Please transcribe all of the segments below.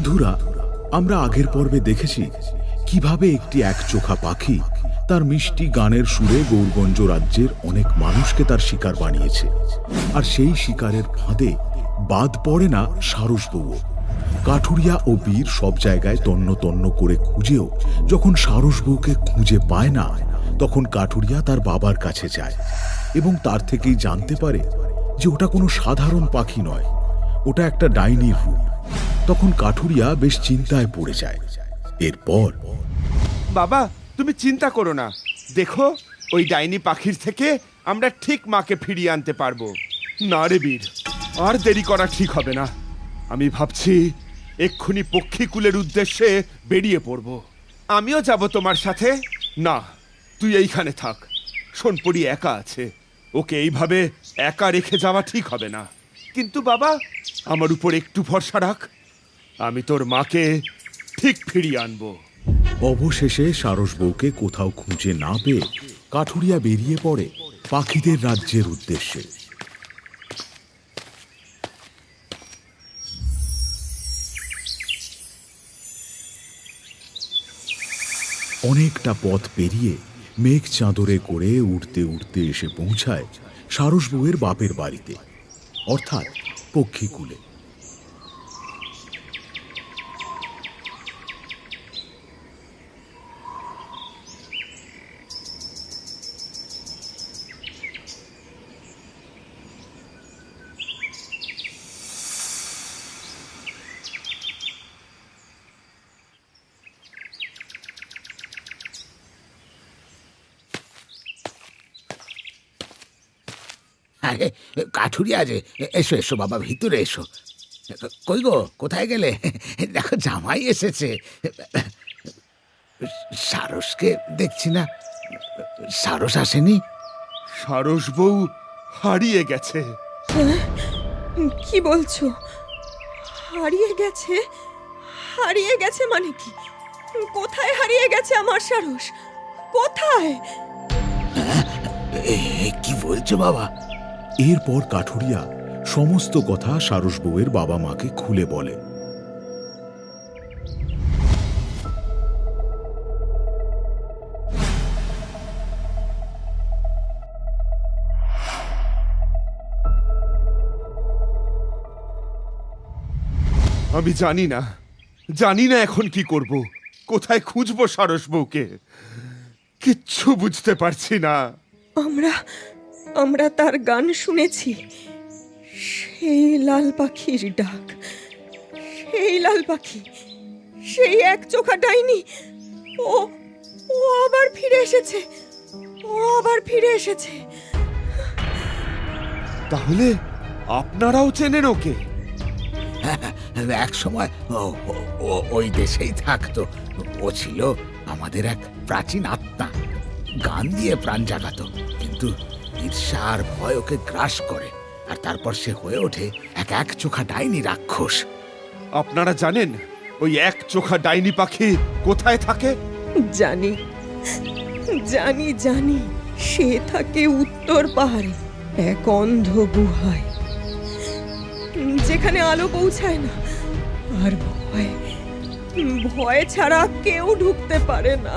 বন্ধুরা, আমরা আগের পর্বে দেখেছি কীভাবে একটি একচোখা পাখি তার মিষ্টি গানের সুরে গৌরগঞ্জ রাজ্যের অনেক মানুষকে তার শিকার বানিয়েছে। আর সেই শিকারের ফাঁদে বাদ পড়ে না সারস বউও। কাঠুরিয়া ও বীর সব জায়গায় তন্ন তন্ন করে খুঁজেও যখন সারস বউকে খুঁজে পায় না, তখন কাঠুরিয়া তার বাবার কাছে যায় এবং তার থেকেই জানতে পারে যে ওটা কোনো সাধারণ পাখি নয়, ওটা একটা ডাইনির রূপ তখন কাঠুরিয়া বেশ চিন্তায় পড়ে যায়। এরপর বাবা, তুমি চিন্তা করো না। দেখো, ওই ডাইনি পাখির থেকে আমরা ঠিক মাকে ফিরিয়ে আনতে পারব। না রে বীর, আর দেরি করা ঠিক হবে না। আমি ভাবছি, এক্ষুনি পক্ষীকুলের উদ্দেশ্যে বেরিয়ে পড়ব। আমিও যাব তোমার সাথে। না, তুই এইখানে থাক। সোনপুরি একা আছে। ওকে এইভাবে একা রেখে যাওয়া ঠিক হবে না। কিন্তু বাবা, আমার উপর একটু ভরসা রাখ। আমি তোর মাকে ঠিক ফিরিয়ে আনব। অবশেষে সারস বউকে কোথাও খুঁজে না পেয়ে কাঠুরিয়া বেরিয়ে পড়ে পাখিদের রাজ্যের উদ্দেশ্যে। অনেকটা পথ পেরিয়ে মেঘ চাদরে করে উঠতে উঠতে এসে পৌঁছায় সারস বউয়ের বাপের বাড়িতে, অর্থাৎ পক্ষীকুলে। আরে কাঠুরিয়া যে এসো এসো বাবা ভিতরে এসো। কই গো কোথায় গেলে? দেখো জামাই এসেছে। সারসকে দেখছি না। সারস আসেনি? সারস বউ হারিয়ে গেছে। কি বলছো? হারিয়ে গেছে? হারিয়ে গেছে মানে কি? কোথায় হারিয়ে গেছে আমার সারস? কোথায়? এ, কি বলছো বাবা? এরপর কাঠুরিয়া সমস্ত কথা সারস বউয়ের বাবা মাকে খুলে বলে। আমি জানি না জানি না এখন কি করব। কোথায় খুঁজবো সারস বউকে? কিচ্ছু বুঝতে পারছি না। আমরা আমরা তার গান শুনেছি। সেই লাল পাখির ডাক সেই লাল পাখি সেই এক চোখা ডাইনি। ও ও আবার ফিরে এসেছে ও আবার ফিরে এসেছে। তাহলে আপনারাও চেনেন ওকে? এক সময় ও ও- ও- ওই দেশেই থাকতো। ও ছিল আমাদের এক প্রাচীন আত্মা। গান দিয়ে প্রাণ জাগাতো কিন্তু ঈর্ষা আর ভয় ওকে গ্রাস করে আর তারপর সে হয়ে ওঠে এক এক চোখা ডাইনি রাক্ষস। আপনারা জানেন ওই এক চোখা ডাইনি পাখি কোথায় থাকে? জানি জানি জানি সে থাকে উত্তর পাহাড়ে এক অন্ধ গুহায় যেখানে আলো পৌঁছায় না আর ভয় ভয় ছাড়া কেউ ঢুকতে পারে না।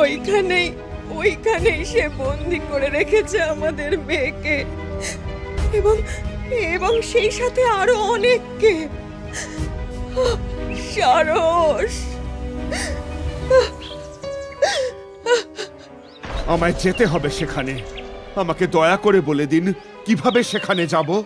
ওইখানেই ওইখানেই সে বন্দি করে রেখেছে আমাদের মেয়েকে। এবং এবং সেই সাথে আরও অনেককে। সারস! আমায় যেতে হবে সেখানে। আমাকে দয়া করে বলে দিন কীভাবে সেখানে যাব?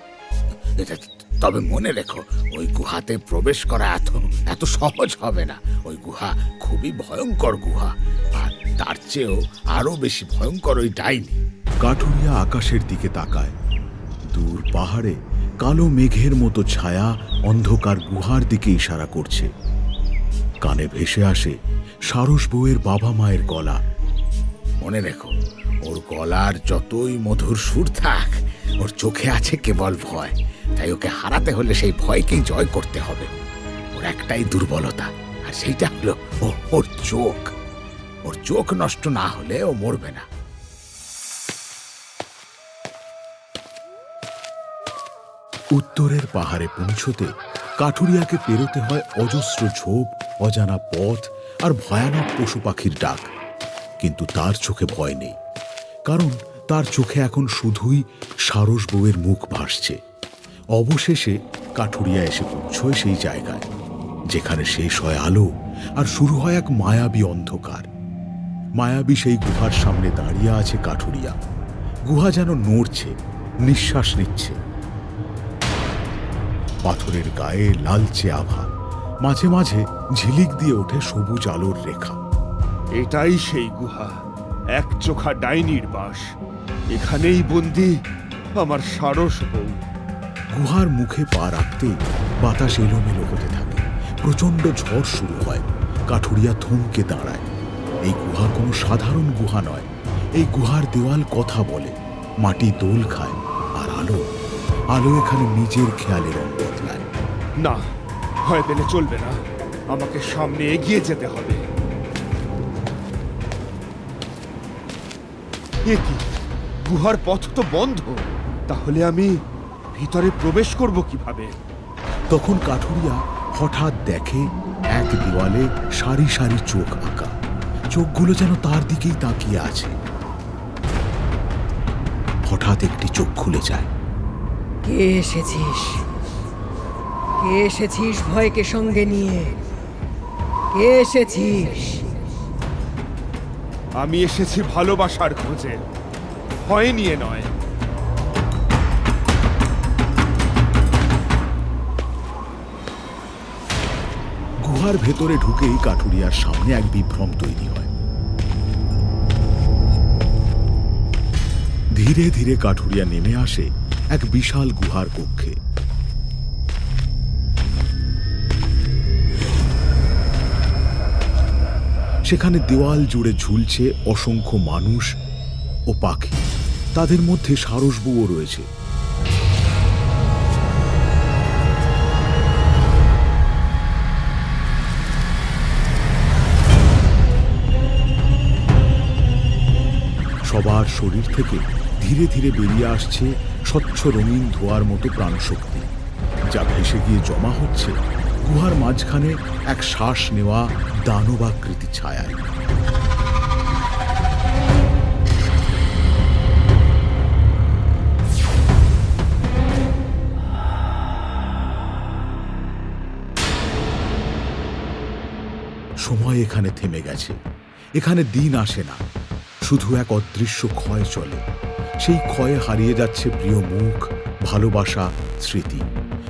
এটা- তবে মনে রেখো ওই গুহাতে প্রবেশ করা এত এত সহজ হবে না। ওই গুহা খুবই ভয়ঙ্কর গুহা। আর তার চেয়েও আরও বেশি ভয়ঙ্কর ওই ডাইনি। কাঠুরিয়া আকাশের দিকে তাকায়। দূর পাহাড়ে কালো মেঘের মতো ছায়া অন্ধকার গুহার দিকে ইশারা করছে। কানে ভেসে আসে সারস বউয়ের বাবা মায়ের গলা। মনে রেখো ওর গলার যতই মধুর সুর থাক ওর চোখে আছে কেবল ভয়। তাই ওকে হারাতে হলে সেই ভয়কেই জয় করতে হবে। ওর একটাই দুর্বলতা আর সেইটা হলো ওর চোখ। ওর চোখ নষ্ট না হলে ও মরবে না। উত্তরের পাহাড়ে পৌঁছতে কাঠুরিয়াকে পেরোতে হয় অজস্র ঝোপ, অজানা পথ আর ভয়ানক পশু পাখির ডাক। কিন্তু তার চোখে ভয় নেই, কারণ তার চোখে এখন শুধুই সারস বউয়ের মুখ ভাসছে। অবশেষে কাঠুরিয়া এসে পৌঁছয় সেই জায়গায়, যেখানে শেষ হয় আলো আর শুরু হয় এক মায়াবী অন্ধকার। মায়াবী সেই গুহার সামনে দাঁড়িয়ে আছে কাঠুরিয়া। গুহা যেন নড়ছে নিঃশ্বাস নিচ্ছে। পাথরের গায়ে লালচে আভা মাঝে মাঝে ঝিলিক দিয়ে ওঠে সবুজ আলোর রেখা। এটাই সেই গুহা এক চোখা ডাইনির বাস। এখানেই বন্দি আমার সারস বউ। গুহার মুখে পা রাখতেই বাতাস এলোমেলো হতে থাকে। প্রচণ্ড ঝড় শুরু হয়। কাঠুরিয়া থমকে দাঁড়ায়। এই গুহা কোনো সাধারণ গুহা নয়। এই গুহার দেওয়াল কথা বলে মাটি দোল খায় আর আলো আলো এখানে নিজের খেয়ালে রং বদলায়। না ভয় পেলে চলবে না। আমাকে সামনে এগিয়ে যেতে হবে। এ কি? গুহার পথ তো বন্ধ। তাহলে আমি ভিতরে প্রবেশ করব কীভাবে? তখন কাঠুরিয়া হঠাৎ দেখে এক দেওয়ালে সারি সারি চোখ আঁকা। চোখগুলো যেন তার দিকেই তাকিয়ে আছে। হঠাৎ একটি চোখ খুলে যায়। কে এসেছিস? কে এসেছিস ভয়কে সঙ্গে নিয়ে? কে এসেছিস? আমি এসেছি ভালোবাসার খোঁজে। ভয় নিয়ে নয়। গুহার ভেতরে ঢুকেই কাঠুরিয়ার সামনে এক বিভ্রম তৈরি হয়। ধীরে ধীরে কাঠুরিয়া নেমে আসে এক বিশাল গুহার কক্ষে। সেখানে দেওয়াল জুড়ে ঝুলছে অসংখ্য মানুষ ও পাখি। তাদের মধ্যে সারসবুও রয়েছে। সবার শরীর থেকে ধীরে ধীরে বেরিয়ে আসছে স্বচ্ছ রঙিন ধোয়ার মতো প্রাণশক্তি। যা ভেসে গিয়ে জমা হচ্ছে গুহার মাঝখানে এক শ্বাস নেওয়া দানবাকৃতি ছায়ায়। সময় এখানে থেমে গেছে। এখানে দিন আসে না। শুধু এক অদৃশ্য ক্ষয় চলে। সেই ক্ষয়ে হারিয়ে যাচ্ছে প্রিয় মুখ, ভালোবাসা, স্মৃতি।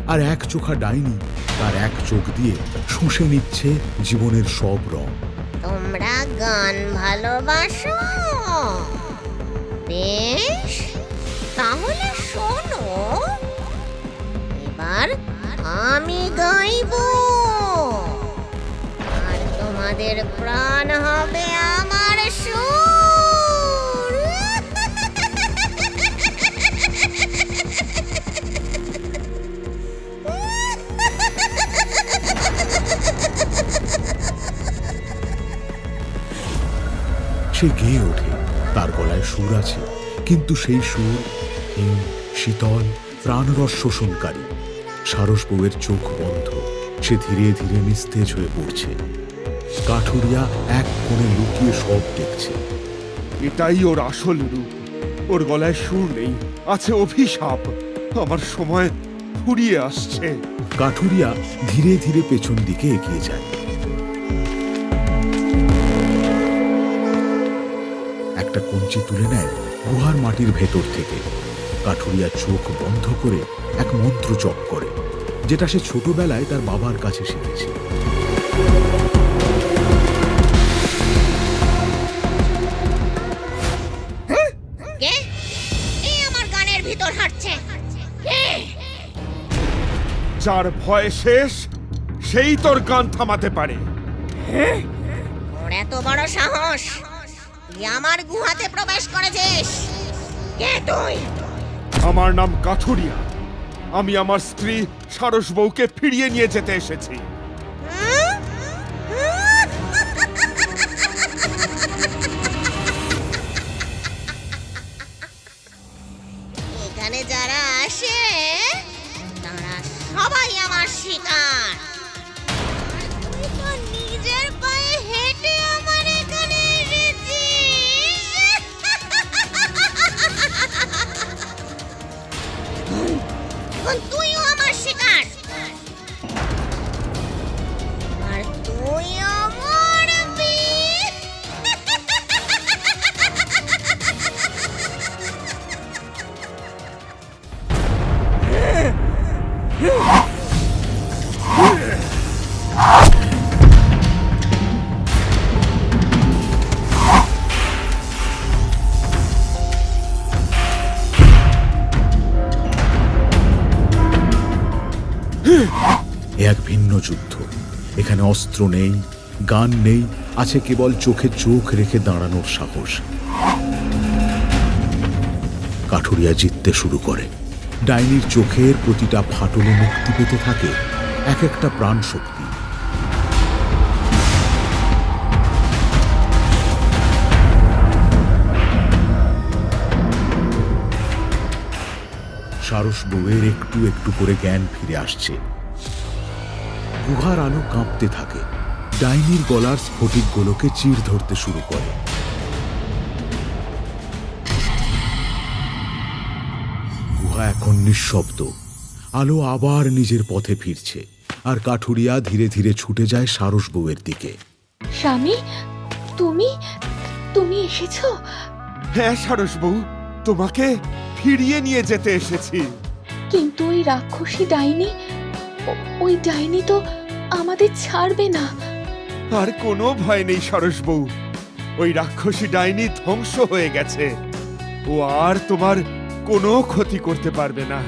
আর এক চোখা ডাইনি তার এক চোখ দিয়ে শুষে নিচ্ছে জীবনের সব রং। তোমরা গান ভালোবাসো? বেশ, তাহলে শোনো। এবার আমি গাইব। আর তোমাদের প্রাণ হবে আমার সুর আছে কিন্তু সেই সুর হিম শীতল প্রাণরস শোষণকারী। সারস বউয়ের চোখ বন্ধ সে ধীরে ধীরে নিস্তেজ হয়ে পড়ছে। কাঠুরিয়া এক কোণে লুকিয়ে সব দেখছে। এটাই ওর আসল রূপ। ওর গলায় সুর নেই আছে অভিশাপ। আমার সময় ফুরিয়ে আসছে। কাঠুরিয়া ধীরে ধীরে পেছন দিকে এগিয়ে যায়। একটা কঞ্চি তুলে নেয় গুহার মাটির ভেতর থেকে। কাঠুরিয়া চোখ বন্ধ করে এক মন্ত্র জপ করে যেটা সে ছোটবেলায় তার বাবার কাছে শিখেছে। কে? এ আমার গানের ভিতর হাঁটছে? কে? যার ভয় শেষ সেই তোর গান থামাতে পারে। ওর এত বড় সাহস। তুই আমার গুহাতে প্রবেশ করেছিস। কে তুই? আমার নাম কাঠুরিয়া। আমি আমার স্ত্রী সারস বউকে ফিরিয়ে নিয়ে যেতে এসেছি। এখানে যারা আসে তারা সবাই আমার শিকার। যুদ্ধ। এখানে অস্ত্র নেই, গান নেই, আছে কেবল চোখে চোখ রেখে দাঁড়ানোর সাহস। কাঠুরিয়া জিততে শুরু করে। ডাইনির চোখের প্রতিটা ফাটলে মুক্তি পেতে থাকে এক একটা প্রাণ শক্তি সারস বউয়ের একটু একটু করে জ্ঞান ফিরে আসছে। গুহার আলো কাঁপতে থাকে। ডাইনির গলার স্ফটিকগুলোকে চির ধরতে শুরু করে। গুহা এখন নিঃশব্দ। আলো আবার নিজের পথে ফিরছে। আর কাঠুরিয়া ধীরে ধীরে ছুটে যায় সারস বউয়ের দিকে। স্বামী তুমি তুমি এসেছ? হ্যাঁ সারস বউ তোমাকে ফিরিয়ে নিয়ে যেতে এসেছি। কিন্তু ওই রাক্ষসী ডাইনি ওই ডাইনি তো আমাদের ছাড়বে না। আর কোনো ভয় নেই সরস বউ। ওই রাক্ষসী ডাইনি ধ্বংস হয়ে গেছে। ও আর তোমার কোনো ক্ষতি করতে পারবে না।